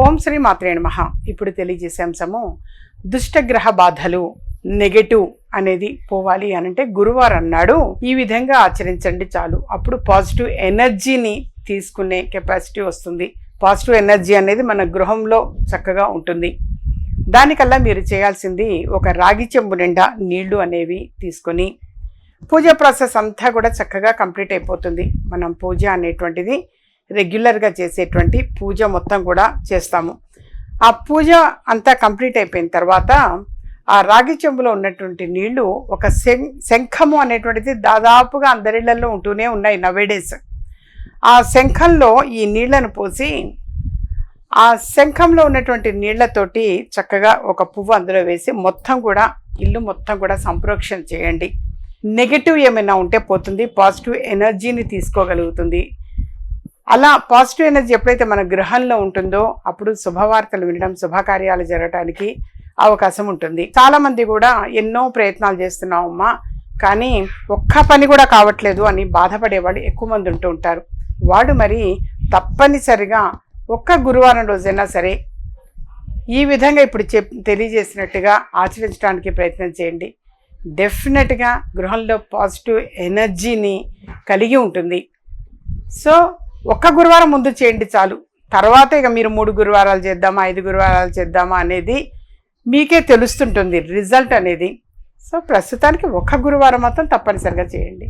ఓం శ్రీ మాత్రే నమ. ఇప్పుడు తెలియజేసే అంశము దుష్టగ్రహ బాధలు నెగటివ్ అనేది పోవాలి అని అంటే గురువారం అన్నాడు ఈ విధంగా ఆచరించండి చాలు. అప్పుడు పాజిటివ్ ఎనర్జీని తీసుకునే కెపాసిటీ వస్తుంది. పాజిటివ్ ఎనర్జీ అనేది మన గృహంలో చక్కగా ఉంటుంది. దానికల్లా మీరు చేయాల్సింది ఒక రాగి చెంబు నిండా నీళ్ళు అనేవి తీసుకొని పూజ ప్రాసెస్ అంతా కూడా చక్కగా కంప్లీట్ అయిపోతుంది. మనం పూజ అనేటువంటిది రెగ్యులర్గా చేసేటువంటి పూజ మొత్తం కూడా చేస్తాము. ఆ పూజ అంతా కంప్లీట్ అయిపోయిన తర్వాత ఆ రాగి చెంబులో ఉన్నటువంటి నీళ్ళు ఒక శం శంఖము అనేటువంటిది దాదాపుగా అందరిళ్ళలో ఉంటూనే ఉన్నాయి నవేడేస్ ఆ శంఖంలో ఈ నీళ్ళను పోసి ఆ శంఖంలో ఉన్నటువంటి నీళ్ళతోటి చక్కగా ఒక పువ్వు అందులో వేసి మొత్తం కూడా ఇల్లు మొత్తం కూడా సంప్రోక్షణ చేయండి. నెగటివ్ ఏమైనా ఉంటే పోతుంది పాజిటివ్ ఎనర్జీని తీసుకోగలుగుతుంది. అలా పాజిటివ్ ఎనర్జీ ఎప్పుడైతే మన గృహంలో ఉంటుందో అప్పుడు శుభవార్తలు వినడం శుభకార్యాలు జరగటానికి అవకాశం ఉంటుంది. చాలామంది కూడా ఎన్నో ప్రయత్నాలు చేస్తున్నామమ్మా కానీ ఒక్క పని కూడా కావట్లేదు అని బాధపడేవాళ్ళు ఎక్కువ మంది ఉంటూ ఉంటారు. వాడు మరి తప్పనిసరిగా ఒక్క గురువారం రోజైనా సరే ఈ విధంగా ఇప్పుడు చెప్ తెలియజేసినట్టుగా ఆచరించడానికి ప్రయత్నం చేయండి. డెఫినెట్గా గృహంలో పాజిటివ్ ఎనర్జీని కలిగి ఉంటుంది. సో ఒక్క గురువారం ముందు చేయండి చాలు. తర్వాత ఇక మీరు మూడు గురువారాలు చేద్దామా ఐదు గురువారాలు చేద్దామా అనేది మీకే తెలుస్తుంటుంది రిజల్ట్ అనేది. సో ప్రస్తుతానికి ఒక్క గురువారం మాత్రం తప్పనిసరిగా చేయండి.